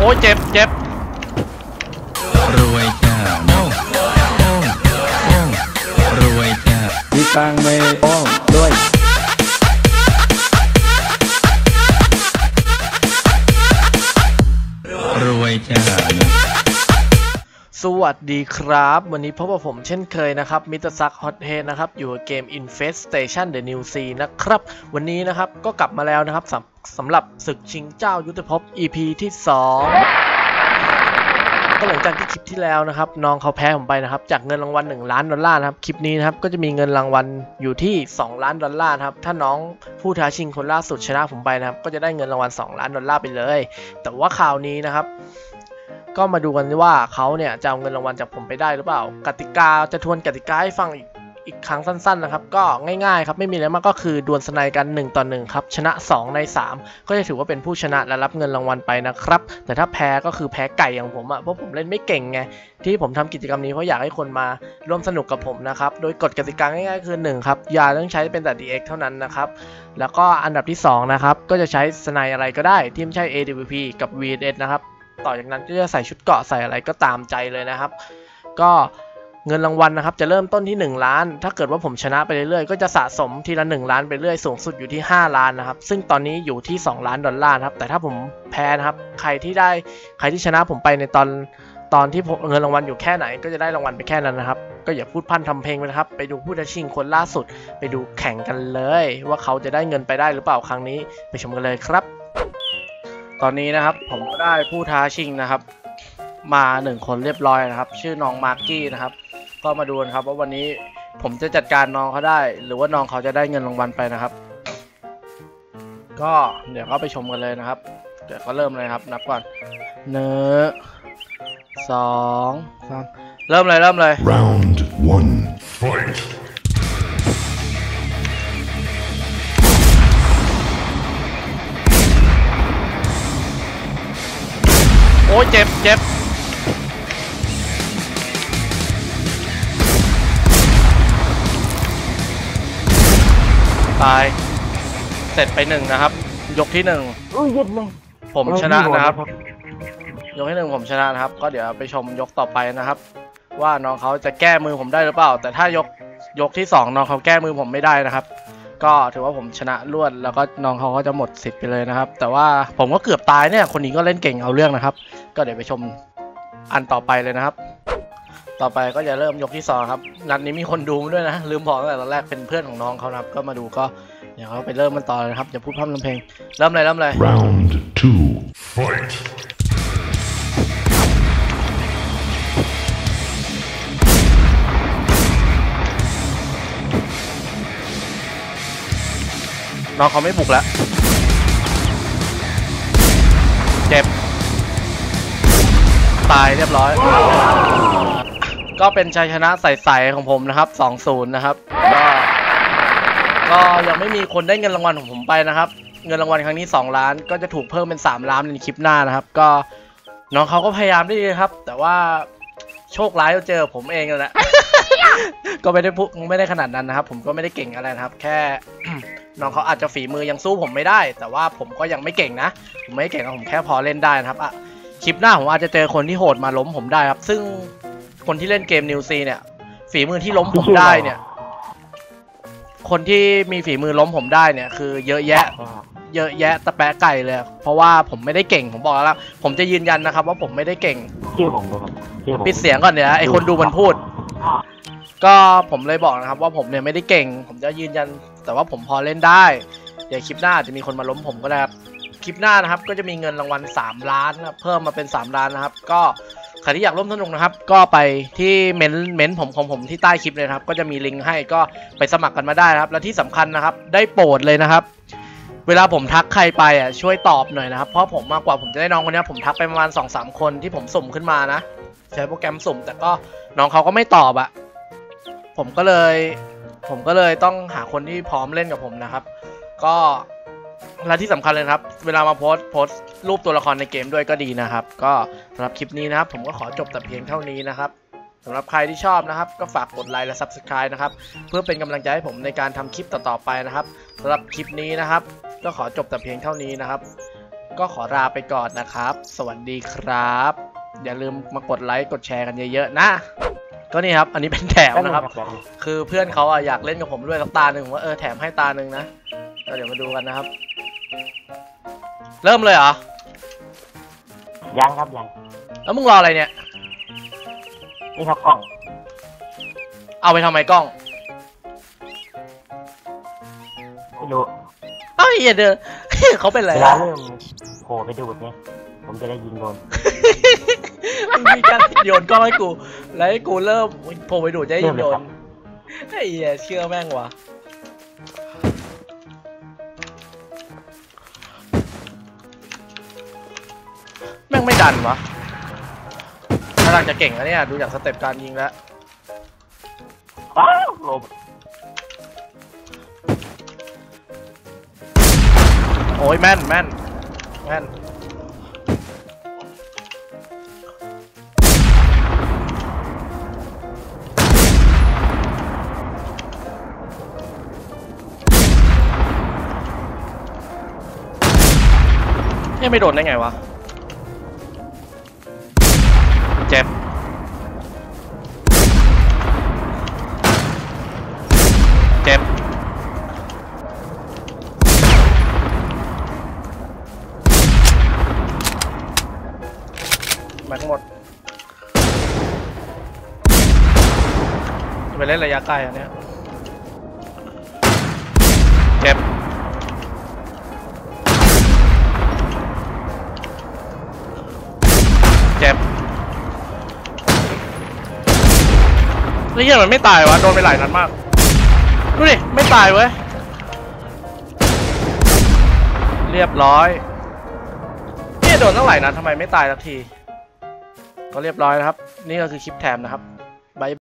โอ้ยเจ็บเจ็บรวยจ้าโอ้โอ้โอ้รวยจ้ามีตังไหมโอ้ด้วย สวัสดีครับ วันนี้พบกับผมเช่นเคยนะครับมิตรซักฮอตเฮดนะครับ อยู่กับเกม Infestation The New Sea นะครับ วันนี้นะครับก็กลับมาแล้วนะครับสำสำหรับศึกชิงเจ้ายุทธภพ EP ที่ 2 ก็หลังจากที่คลิปที่แล้วนะครับ น้องเขาแพ้ผมไปนะครับ จากเงินรางวัล 1 ล้านดอลลาร์นะครับ คลิปนี้นะครับ ก็จะมีเงินรางวัลอยู่ที่ 2 ล้านดอลลาร์ครับ ถ้าน้องผู้ท้าชิงคนล่าสุดชนะผมไปนะครับ ก็จะได้เงินรางวัล 2 ล้านดอลลาร์ไปเลย แต่ว่าข่าวนี้นะครับ ก็มาดูกันว่าเขาเนี่ยจะเอาเงินรางวัลจากผมไปได้หรือเปล่า กติกาจะทวนกติกาให้ฟังอีกอีกครั้งสั้นๆนะครับ ก็ง่ายๆครับไม่มีอะไรมากก็คือดวลสไนกัน1ต่อ1ครับชนะ 2 ใน 3 ก็จะถือว่าเป็นผู้ชนะและรับเงินรางวัลไปนะครับ แต่ถ้าแพ้ก็คือแพ้ไก่อย่างผมอะ่ะเพราะผมเล่นไม่เก่งไงที่ผมทำกิจกรรมนี้เพราะอยากให้คนมาร่วมสนุกกับผมนะครับโดยกฎกติกาง่ายๆคือ1ครับยาต้องใช้เป็นแต่ DX เท่านั้นนะครับแล้วก็อันดับที่สองนะครับก็จะใช้สไนอะไรก็ได้ที่ไม่ใช่ AWP กับ VS นะครับ ต่อจากนั้นก็จะใส่ชุดเกาะใส่อะไรก็ตามใจเลยนะครับ ก็เงินรางวัลนะครับจะเริ่มต้นที่ 1 ล้าน ถ้าเกิดว่าผมชนะไปเรื่อยๆก็จะสะสมทีละ 1 ล้านไปเรื่อยสูงสุดอยู่ที่ 5 ล้านนะครับ ซึ่งตอนนี้อยู่ที่ 2 ล้านดอลลาร์ครับแต่ถ้าผมแพ้นะครับใครที่ได้ใครที่ชนะผมไปในตอนตอนที่ผมเงินรางวัลอยู่แค่ไหนก็จะได้รางวัลไปแค่นั้นนะครับ ก็อย่าพูดพร่นทำเพลงไปนะครับ ไปดูผู้ท้าชิงคนล่าสุด ไปดูแข่งกันเลย ว่าเขาจะได้เงินไปได้หรือเปล่าครั้งนี้ไปชมกันเลยครับ ตอนนี้นะครับผมก็ได้ผู้ท้าชิงนะครับ มาหนึ่งคนเรียบร้อยนะครับ ชื่อน้องมาร์กี้นะครับ ก็มาดูกันครับว่าวันนี้ผมจะจัดการน้องเขาได้ หรือว่าน้องเขาจะได้เงินรางวัลไปนะครับ ก็เดี๋ยวก็ไปชมกันเลยนะครับ เดี๋ยวก็เริ่มเลยครับ นับก่อนหนึ่งสองสามเริ่มเลยเริ่มเลย Round one. Fight. โอ้ยเจ็บเจ็บตาย เสร็จไปหนึ่งนะครับ ยกที่หนึ่งอุ้ยเย็ดเลยผมชนะนะครับ ยกที่หนึ่งผมชนะนะครับ ก็เดี๋ยวไปชมยกต่อไปนะครับ ว่าน้องเขาจะแก้มือผมได้หรือเปล่า แต่ถ้ายกยกที่สองน้องเขาแก้มือผมไม่ได้นะครับ ก็ถือว่าผมชนะรวดแล้วก็น้องเขาก็จะหมดสิทธิ์ไปเลยนะครับ แต่ว่าผมก็เกือบตายเนี่ย คนนี้ก็เล่นเก่งเอาเรื่องนะครับ ก็เดี๋ยวไปชมอันต่อไปเลยนะครับ ต่อไปก็จะเริ่มยกที่สองครับนัดนี้มีคนดูด้วยนะ ลืมบอกตั้งแต่ตอนแรกเป็นเพื่อนของน้องเขานะครับ ก็มาดูก็เดี๋ยวเราไปเริ่มมันต่อเลยนะครับอย่าพูดพร่ำทำเพลง เริ่มเลยเริ่มเลย Round two. Fight. น้องเขาไม่บุกแล้ว เจ็บ ตายเรียบร้อย ก็เป็นชัยชนะใสๆของผมนะครับ 2-0 นะครับ ก็ยังไม่มีคนได้เงินรางวัลของผมไปนะครับ เงินรางวัลครั้งนี้ 2 ล้าน ก็จะถูกเพิ่มเป็น 3 ล้านในคลิปหน้านะครับ ก็น้องเขาก็พยายามได้ดีครับ แต่ว่าโชคร้ายเราเจอผมเองนั่นแหละก็ไม่ได้พูดไม่ได้ขนาดนั้นนะครับ ผมก็ไม่ได้เก่งอะไรนะครับ แค่ น้องเขาอาจจะฝีมือยังสู้ผมไม่ได้ แต่ว่าผมก็ยังไม่เก่งนะ ผมไม่เก่งนะผมแค่พอเล่นได้นะครับอะคลิปหน้าผมอาจจะเจอคนที่โหดมาล้มผมได้ครับ ซึ่งคนที่เล่นเกมนิวซีเนี่ย ฝีมือที่ล้มผมได้เนี่ย คนที่มีฝีมือล้มผมได้เนี่ย คือเยอะแยะ เยอะแยะตะแปะไก่เลย เพราะว่าผมไม่ได้เก่งผมบอกแล้วล่ะผมจะยืนยันนะครับ ว่าผมไม่ได้เก่งชื่อผมครับชื่อผมปิดเสียงก่อนเดี๋ยวนะไอคนดูมันพูด ก็ผมเลยบอกนะครับว่าผมเนี่ยไม่ได้เก่ง ผมจะยืนยัน แต่ว่าผมพอเล่นได้เดี๋ยวคลิปหน้าจะมีคนมาล้มผมก็ได้ครับคลิปหน้านะครับ ก็จะมีเงินรางวัล3ล้านนะครับเพิ่มมาเป็น 3 ล้านนะครับ ก็ใครที่อยากร่วมสนุกนะครับ ก็ไปที่เม้นเม้นผมของผมที่ใต้คลิปเลยครับ ก็จะมีลิงก์ให้ก็ไปสมัครกันมาได้ครับ และที่สำคัญนะครับ ได้โปรดเลยนะครับ เวลาผมทักใครไปอะช่วยตอบหน่อยนะครับ เพราะผมมากกว่าผมจะได้น้องคนนี้ผมทักไปประมาณ2อสคนที่ผมสุ่มขึ้นมานะ ใช้โปรแกรมสุ่ม แต่ก็น้องเขาก็ไม่ตอบอะ ผมก็เลย ผมก็เลยต้องหาคนที่พร้อมเล่นกับผมนะครับ ก็และที่สำคัญเลยครับ เวลามาโพสโพสรูปตัวละครในเกมด้วยก็ดีนะครับ ก็สำหรับคลิปนี้นะครับ ผมก็ขอจบแต่เพียงเท่านี้นะครับสำหรับใครที่ชอบนะครับ ก็ฝากกดไลค์และ Subscribe นะครับ เพื่อเป็นกำลังใจให้ผมในการทำคลิปต่อๆไปนะครับสำหรับคลิปนี้นะครับ ก็ขอจบแต่เพียงเท่านี้นะครับ ก็ขอลาไปก่อนนะครับ สวัสดีครับ อย่าลืมมากดไลค์กดแชร์กันเยอะๆนะ ก็นี่ครับ อันนี้เป็นแถมนะครับ คือเพื่อนเขาอะอยากเล่นกับผมด้วยสักตาหนึ่งผมว่าเออแถมให้ตาหนึ่งนะก็เดี๋ยวมาดูกันนะครับ เริ่มเลยเหรอ ยังครับยัง แล้วมึงรออะไรเนี่ย นี่ครับกล้อง เอาไปทำไมกล้อง ไม่รู้เอ้าเหี้ยเดินเขาเป็นอะไรเวลาอะเริ่มโผล่ไปดูแบบนี้ ผมจะได้ยิงโดน มึงมีการโยนกล้องให้กู แล้วให้กูเริ่มโผล่ไปดูดจะให้เริ่มเลยโยครันบไอ้เหี้ยเชื่อแม่งวะแม่งไม่ดันวะถ้าทางจะเก่งแล้วเนี่ย ดูจากสเต็ปการยิงแล้วอ้าวลมโอ้ยแม่นแม่นแม่น ยังไม่โดนได้ไงวะเจ็บเจ็บแม็กหมดไปเล่นระยะไกลอันเนี้ยเจ็บ นี่เหี้ยมันไม่ตายวะโดนไปหลายนัดมาก ดูดิ ไม่ตายเว้ย เรียบร้อยเนี่ยโดนตั้งหลายนัดทำไมไม่ตายสักที ก็เรียบร้อยนะครับ นี่ก็คือคลิปแถมนะครับ